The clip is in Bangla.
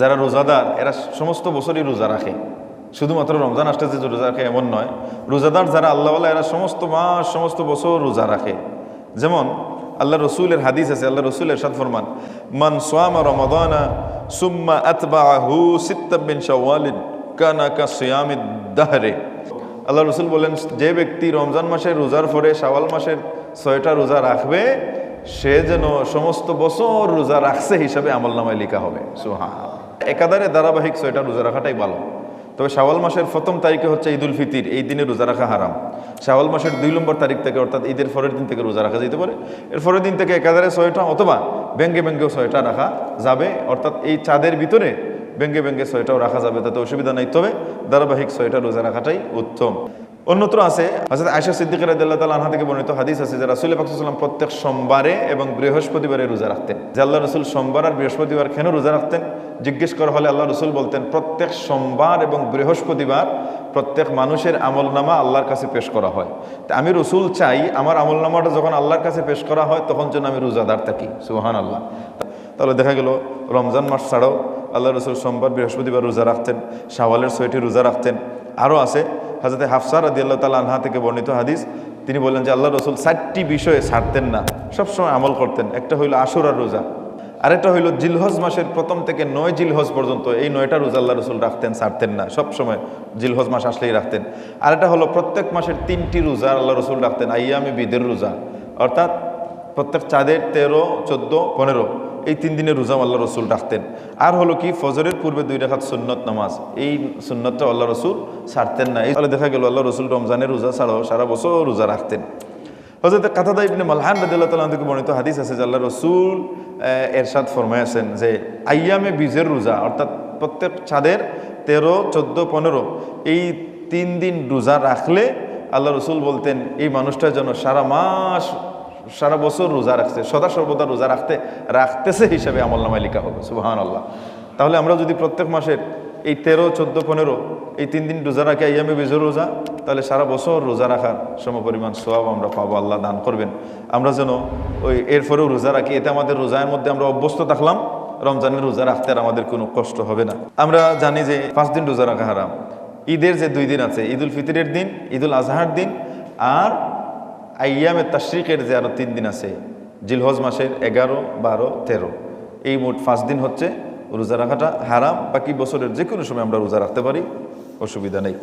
যারা রোজাদার, এরা সমস্ত বছরই রোজা রাখে। শুধুমাত্র রমজান আসতেছে যে রোজা রাখে এমন নয়, রোজাদার যারা আল্লাহওয়ালা এরা সমস্ত মাস, সমস্ত বছর রোজা রাখে। যেমন আল্লাহ রসুলের হাদিস আছে আল্লাহ রসুলের সাদ ফরমান, মান সোয়ামা রমাদানা সুম্মা আতবাহু সিত্তাবিন শাওয়ালিন কানা কা সিয়ামিদ দাহরে। আল্লাহ রসুল বলেন, যে ব্যক্তি রমজান মাসে রোজার পরে শাওয়াল মাসের ছয়টা রোজা রাখবে, সে যেন সমস্ত বছর রোজা রাখছে হিসাবে আমল নামায় লেখা হবে। সুহা একাধারে ধারাবাহিক ছয়টা রোজা রাখাটাই ভালো। তবে শাওয়াল মাসের প্রথম তারিখে হচ্ছে ঈদুল ফিতির, এই দিনে রোজা রাখা হারাম। শাওয়াল মাসের দুই নম্বর তারিখ থেকে অর্থাৎ ঈদের পরের দিন থেকে রোজা রাখা যেতে পারে। এর পরের দিন থেকে একাধারে ছয়টা অথবা ব্যঙ্গে ব্যঙ্গেও ছয়টা রাখা যাবে। অর্থাৎ এই চাঁদের ভিতরে ব্যঙ্গে ব্যঙ্গে ছয়টাও রাখা যাবে, তাতে অসুবিধা নাই। তবে ধারাবাহিক ছয়টা রোজা রাখাটাই উত্তম। অন্যত্র আছে হজরত আয়সা সিদ্দিকের আল্লাহ তালা আনহা থেকে বর্ণিত হাদিস আছে যে রাসুল পাকসাল্লাম প্রত্যেক সোমবারে এবং বৃহস্পতিবারে রোজা রাখতেন। যে আল্লাহ রসুল সোমবার আর বৃহস্পতিবার কেন রোজা রাখতেন? জিজ্ঞেস করা হলে আল্লাহ রসুল বলতেন, প্রত্যেক সোমবার এবং বৃহস্পতিবার প্রত্যেক মানুষের আমলনামা আল্লাহর কাছে পেশ করা হয়। তা আমি রসুল চাই, আমার আমলনামাটা যখন আল্লাহর কাছে পেশ করা হয়, তখন যেন আমি রোজাদার থাকি। সুহান আল্লাহ তাহলে দেখা গেল, রমজান মাস ছাড়াও আল্লাহ রসুল সোমবার, বৃহস্পতিবার রোজা রাখতেন, শাওয়ালের ছয়টি রোজা রাখতেন। আরও আছে হাজরতে হাফসার আদি আল্লাহ তালা আনহা থেকে বর্ণিত হাদিস। তিনি বললেন যে আল্লাহ রসুল ষাটটি বিষয়ে ছাড়তেন না। সবসময় আমল করতেন। একটা হইল আশুরার রোজা, আরেকটা হইল জিলহজ মাসের প্রথম থেকে নয় জিলহজ পর্যন্ত এই নয়টা রোজা আল্লাহ রসুল রাখতেন, ছাড়তেন না। সবসময় জিলহজ মাস আসলেই রাখতেন। আরেকটা হলো প্রত্যেক মাসের তিনটি রোজা আল্লাহ রসুল রাখতেন, আইয়ামি বিদের রোজা। অর্থাৎ প্রত্যেক চাঁদের তেরো, চোদ্দ, পনেরো। এই তিন দিনের রোজাম আল্লাহ রসুল রাখতেন। আর হলো কি, ফজরের পূর্বে দুই রেখাত সুন্নত নামাজ। এই সুন্নতটা আল্লাহ রসুল ছাড়তেন না। এই ফলে দেখা গেল, আল্লাহ রসুল রমজানের রোজা ছাড়াও সারা বছর রোজা রাখতেন। হজরত কাতাদা ইবনে মালহান রাদিল্লাহ তাল্লাহ থেকে বর্ণিত হাদিস আছে যে আল্লাহ রসুল এরশাদ ফরমাইয়াছেন যে, আইয়ামে বীজের রোজা, অর্থাৎ প্রত্যেক চাঁদের তেরো, চোদ্দ, পনেরো, এই তিন দিন রোজা রাখলে আল্লাহ রসুল বলতেন, এই মানুষটা যেন সারা মাস সারা বছর রোজা রাখছে, সদা সর্বদা রোজা রাখতে, রাখতেছে হিসাবে আমল নামায় লেখা হবে সুবাহান আল্লাহ তাহলে আমরা যদি প্রত্যেক মাসের এই তেরো, চোদ্দ, পনেরো, এই তিন দিন রোজা রাখি আইয়ামে বিজয় রোজা, তাহলে সারা বছর রোজা রাখার সমপরিমাণ সোয়াব আমরা পাবো, আল্লাহ দান করবেন। আমরা যেন ওই এরপরেও রোজা রাখি, এতে আমাদের রোজার মধ্যে আমরা অভ্যস্ত থাকলাম, রমজানের রোজা রাখতে আর আমাদের কোনো কষ্ট হবে না। আমরা জানি যে পাঁচ দিন রোজা রাখা হারাম। ঈদের যে দুই দিন আছে, ঈদুল ফিতরের দিন, ঈদুল আজহার দিন, আর আইয়ামে তাশরিকের যে আরও তিন দিন আছে, জিলহজ মাসের এগারো, বারো, তেরো। এই মোট পাঁচ দিন হচ্ছে রোজা রাখাটা হারাম, বাকি বছরের যে কোনো সময় আমরা রোজা রাখতে পারি, অসুবিধা নেই।